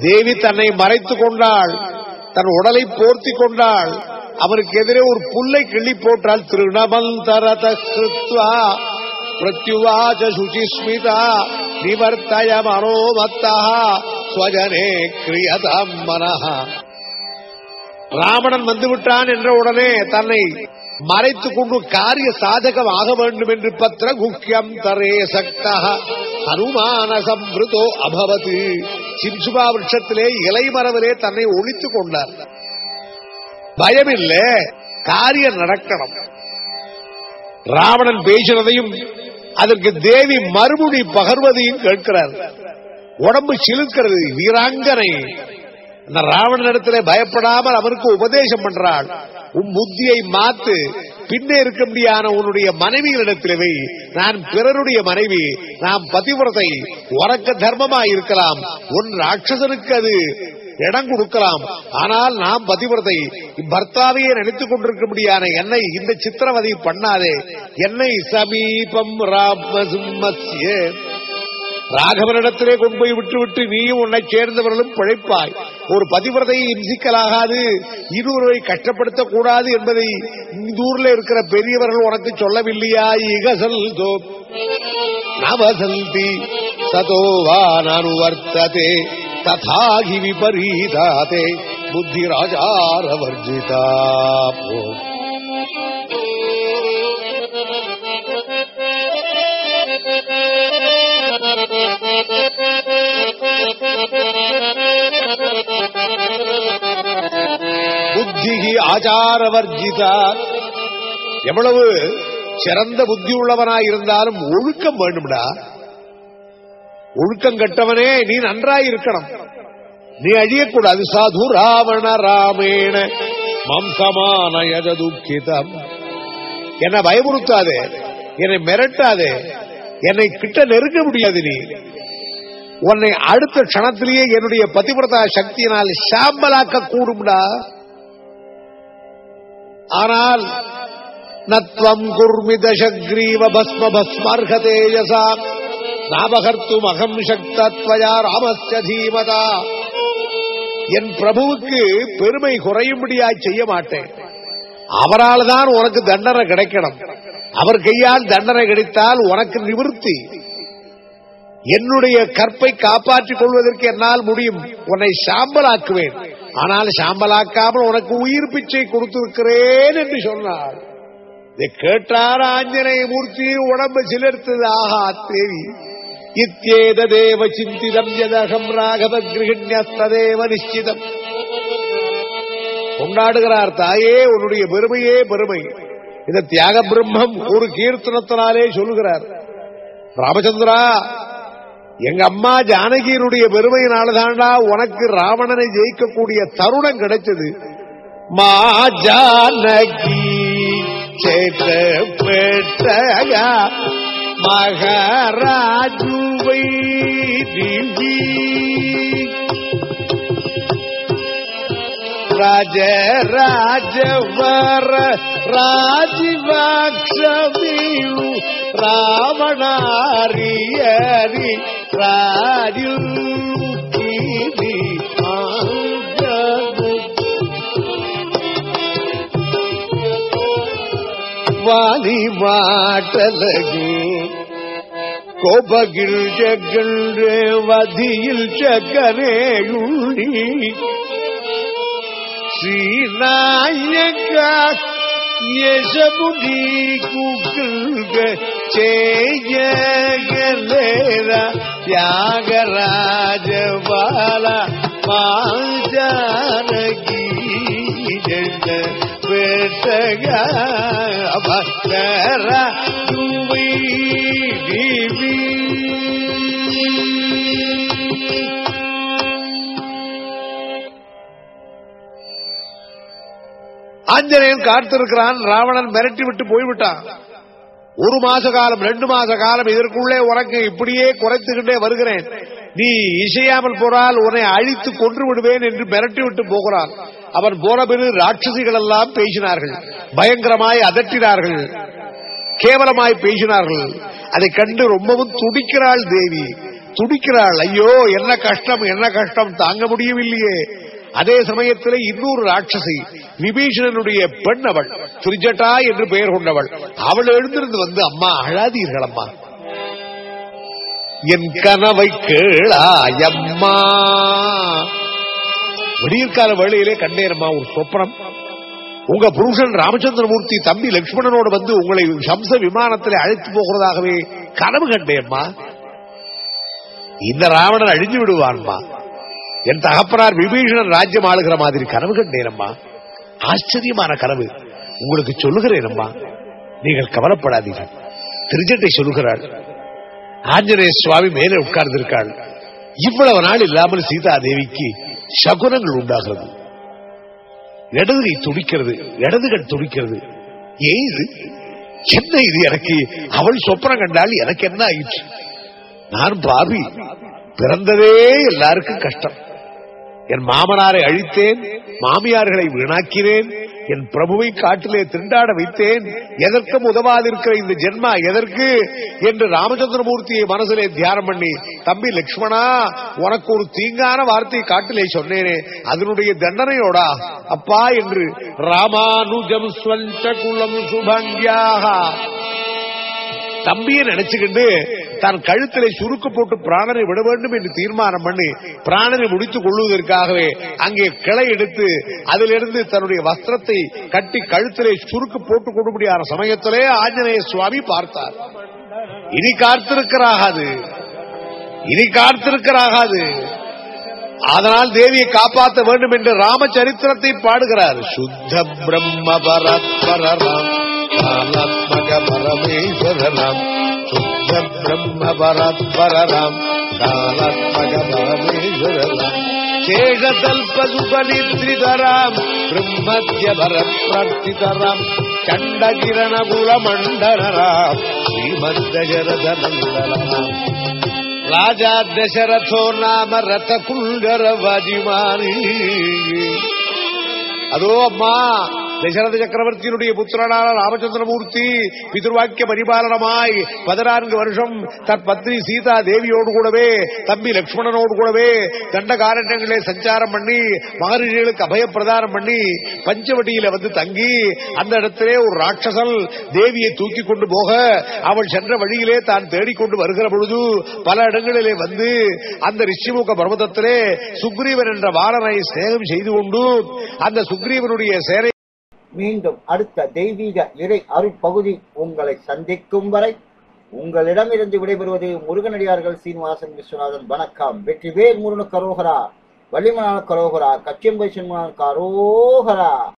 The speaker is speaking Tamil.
தேவி தன்னை மறைத்துக் கொண்டாள். தன் உடலை போர்த்தி கொண்டாள். அவருக்கு எதிரே ஒரு புல்லை கிள்ளி போட்டால் திருணமந்தரத பிரத்யுவாச்ச சுச்சிஸ்மிதா நிவர்த்தய மனோமத்தா ஸ்வஜனே கிரியதாம் மனஹா. ராவணன் வந்துவிட்டான் என்ற உடனே தன்னை மறைத்துக் கொண்டு காரிய சாதகம் ஆக வேண்டும் என்று பத்திர குக்கியம் தரே சக்தா ஹனுமான சம்பிருதோ அபவத். சிம்சுபா விரட்சத்திலே இலைமரவிலே தன்னை ஒழித்துக் கொண்டார். பயமில்லை காரியம் நடக்கணும். ராவணன் பேசுறதையும் அதற்கு தேவி மறுமொழி பகர்வதையும் கேட்கிறார். உடம்பு சிலுக்கிறது வீராங்கனை. அந்த ராவணன் ராவணனிடத்திலே பயப்படாமல் அவருக்கு உபதேசம் பண்றாள். உன் புத்தியை மாத்து பின்னே இருக்க முடியான உன்னுடைய மனைவிகளிடத்திலே நான் பிறருடைய மனைவி. நாம் பதிவிரதை உறக்க தர்மமாய் இருக்கலாம். உன் ராட்சசனுக்கு அது இடம் கொடுக்கலாம். ஆனால் நாம் பதிவிரதை பர்த்தாவையே நினைத்துக் கொண்டிருக்க முடியான என்னை இந்த சித்திரவதை பண்ணாதே. என்னை சமீபம் ராமசிம்மஸ்ய. ராகவனிடத்திலே கொண்டு போய் விட்டு விட்டு நீயும் உன்னை சேர்ந்தவர்களும் பிழைப்பாய். ஒரு பதிவிரதையை இம்சிக்கலாகாது இருவரை கஷ்டப்படுத்தக் கூடாது என்பதை இந்த ஊர்ல இருக்கிற பெரியவர்கள் உனக்கு சொல்லவில்லையா? இகசல் தோ நவசந்தி. சதோவா வா நானுவர்த்ததே ததாகி விபரீதாதே. புத்தி ராஜாரவர்ஜிதா போ. புத்தி ஆச்சாரவர்ஜிதா. எவ்வளவு சிறந்த புத்தி உள்ளவனாயிருந்தாலும் ஒழுக்கம் வேண்டும்டா. ஒழுக்கம் கட்டவனே நீ நன்றாயிருக்கணும். நீ அழியக்கூடாது. சாது ராவண ராமேண மம்சமான துக்கிதம் என்னை பயமுறுத்தாதே என்னை மிரட்டாதே என்னை கிட்ட நெருங்க முடியாது நீ. உன்னை அடுத்த க்ஷணத்திலேயே என்னுடைய பதிவிரதா சக்தியினால் சாம்பலாக்க கூடும்டா ஆனால் நத்வம் குர்மி தசக்ரீவ பஸ்ம பஸ்மர்ஹதேஜசா நாபகர்த்தும் அகம் சக்தத்வயா ராமஸ்ய தீமதா. என் பிரபுவுக்கு பெருமை குறையும்படியாய் செய்ய மாட்டேன். அவரால் தான் உனக்கு தண்டனை கிடைக்கணும். அவர் கையால் தண்டனை கிடைத்தால் உனக்கு நிவர்த்தி. என்னுடைய கற்பை காப்பாற்றிக் கொள்வதற்கு என்னால் முடியும். உன்னை சாம்பலாக்குவேன். ஆனால் சாம்பலாக்காமல் உனக்கு உயிர் பிச்சை கொடுத்திருக்கிறேன் என்று சொன்னார். இதை கேட்டார் ஆஞ்சநேய மூர்த்தி உடம்பு சிலர்த்தது. ஆஹா தேவி. இத்தேத தேவ சிந்திதம் எதகம் ராகவ கிரகிணியஸ்ததேவ நிச்சிதம் கொண்டாடுகிறார் தாயே உன்னுடைய பெருமையே பெருமை. இந்த தியாக பிரம்மம் ஒரு கீர்த்தனத்தினாலே சொல்லுகிறார். ராமச்சந்திரா எங்க அம்மா ஜானகியினுடைய பெருமையினால்தான்டா உனக்கு ராவணனை ஜெயிக்கக்கூடிய தருணம் கிடைச்சது. மா ஜானகி சேட்ட பெட்டகா ராஜ ராஜவர ராஜிவாக்ஷமியு ராவணாரியரி ராஜு வாலி மாட்டலகு கோபகில் ஜகல் வதியில் சக்கரேயுள்ளி శ్రీనాయక యశము నీకు కృగ చేయగలేరా? త్యాగరాజ బాల మాజారగీ పెట్టగా భక్తరా నువ్వు ஆஞ்சநேயன் காத்திருக்கிறான். ராவணன் மிரட்டி விட்டு போய்விட்டான். ஒரு மாச காலம் ரெண்டு மாச காலம் இதற்குள்ளே உனக்கு இப்படியே குறைத்துக்கிட்டே வருகிறேன். நீ இசையாமல் போறால் உன்னை அழித்து கொன்று விடுவேன் என்று மிரட்டி விட்டு போகிறான். அவன் போன பிறகு ராட்சசிகள் எல்லாம் பேசினார்கள். பயங்கரமாய் அதட்டினார்கள். கேவலமாய் பேசினார்கள். அதை கண்டு ரொம்பவும் துடிக்கிறாள் தேவி. துடிக்கிறாள். ஐயோ என்ன கஷ்டம் என்ன கஷ்டம் தாங்க முடியவில்லையே. அதே சமயத்தில் இன்னொரு ராட்சசி விபீஷணனுடைய பெண் அவள் திரிஜட்டா என்று பெயர் கொண்டவள். அவள் எழுந்திருந்து வந்து அம்மா அழாதீர்கள் அம்மா என் கனவை கேளாயம்மா. விடியற்கால வேளையிலே கண்டேனம்மா ஒரு சொப்பனம். உங்க புருஷன் ராமச்சந்திரமூர்த்தி தம்பி லட்சுமணனோடு வந்து உங்களை சம்ச விமானத்தில் அழைத்து போகிறதாகவே கனவு கண்டேம்மா. இந்த ராவணன் அழிஞ்சு விடுவான்மா. என் தகப்பனார் விபீஷணன் ராஜ்யம் ஆளுகிற மாதிரி கனவு கண்டேனம்மா. ஆச்சரியமான கனவு. உங்களுக்கு சொல்லுகிறேனம்மா. நீங்கள் கவலைப்படாதீர்கள். திருஜட்டை சொல்லுகிறாள். ஆஞ்சநேய சுவாமி மேலே உட்கார்ந்திருக்காள். இவ்வளவு நாள் இல்லாமல் சீதா தேவிக்கு சகுனங்கள் உண்டாகிறது. இடதுகை துடிக்கிறது. இடதுகள் துடிக்கிறது. ஏன் இது? என்ன இது எனக்கு? அவள் சொப்பனம் கண்டால் எனக்கு என்ன ஆயிற்று? நான் பாவி. பிறந்ததே எல்லாருக்கும் கஷ்டம். என் மாமனாரை அழித்தேன் மாமியார்களை வீணாக்கினேன் என் பிரபுவை காட்டிலே திண்டாட வைத்தேன் எதற்கும் உதவாதிருக்கிற இந்த ஜென்மா எதற்கு என்று ராமச்சந்திரமூர்த்தியை மனசிலே தியானம் பண்ணி தம்பி லட்சுமணா உனக்கு ஒரு தீங்கான வார்த்தை காட்டிலே சொன்னேனே அதனுடைய தண்டனையோடா? அப்பா என்று ராமானுஜம் ஸ்வஞ்ச குலம் சுபங்கியாக. தம்பியை நினைச்சுக்கிண்டு தன் கழுத்திலே சுருக்கு போட்டு பிராணனை விட வேண்டும் என்று தீர்மானம் பண்ணி பிராணனை முடித்துக் கொள்வதற்காகவே அங்கே கிளை எடுத்து அதிலிருந்து தன்னுடைய வஸ்திரத்தை கட்டி கழுத்திலே சுருக்கு போட்டுக் கொள்ளும்படியான சமயத்திலே ஆஞ்சநேய சுவாமி பார்த்தார். இனி காத்திருக்கிறாகாது. இனி காத்திருக்கிறாகாது. அதனால் தேவியை காப்பாற்ற வேண்டும் என்று ராமச்சரித்திரத்தை பாடுகிறார். சுத்த பிரம்ம பரத்பரராம் பரமேஸ்வரராம் शुद्ध ब्रह्म वरद्वरराम् कालात्मगमरमेश्वरराम् शेषतल्पसुपनिद्रितराम् ब्रह्मद्यवरप्रार्थितराम् चण्डकिरणकुलमण्डलराम् श्रीमद्दशरथमण्डलराम् राजा दशरथो नाम रथकुण्डरवजिमानी अदो अम्मा தசரத சக்கரவர்த்தியினுடைய புத்திரனான ராமச்சந்திரமூர்த்தி பிதுர்வாக்கிய பரிபாலனமாய் பதினான்கு வருஷம் தன் பத்னி சீதா தேவியோடு கூடவே தம்பி லட்சுமணனோடு கூடவே தண்டகாரண்யங்களே சஞ்சாரம் பண்ணி மகரிஷிகளுக்கு அபயப்பிரதானம் பண்ணி பஞ்சவட்டியில வந்து தங்கி அந்த இடத்திலே ஒரு ராட்சசன் தேவியை தூக்கி கொண்டு போக அவள் சென்ற வழியிலே தான் தேடிக்கொண்டு வருகிற பொழுது பல இடங்களிலே வந்து அந்த ரிஷிமுக பர்வதத்திலே சுக்ரீவன் என்ற வாரனை சிநேகம் செய்து கொண்டு அந்த சுக்ரீவனுடைய சேரை மீண்டும் அடுத்த தெய்வீக இறை அருட்பகுதி உங்களை சந்திக்கும் வரை உங்களிடமிருந்து விடைபெறுவது முருகனடியார்கள் சீனிவாசன் விஸ்வநாதன். வணக்கம். வெற்றிவேல் முருகனுக்கு கரோகரா வள்ளிமனான கரோகரா கச்சியம்பை சின்மனான் கரோகரா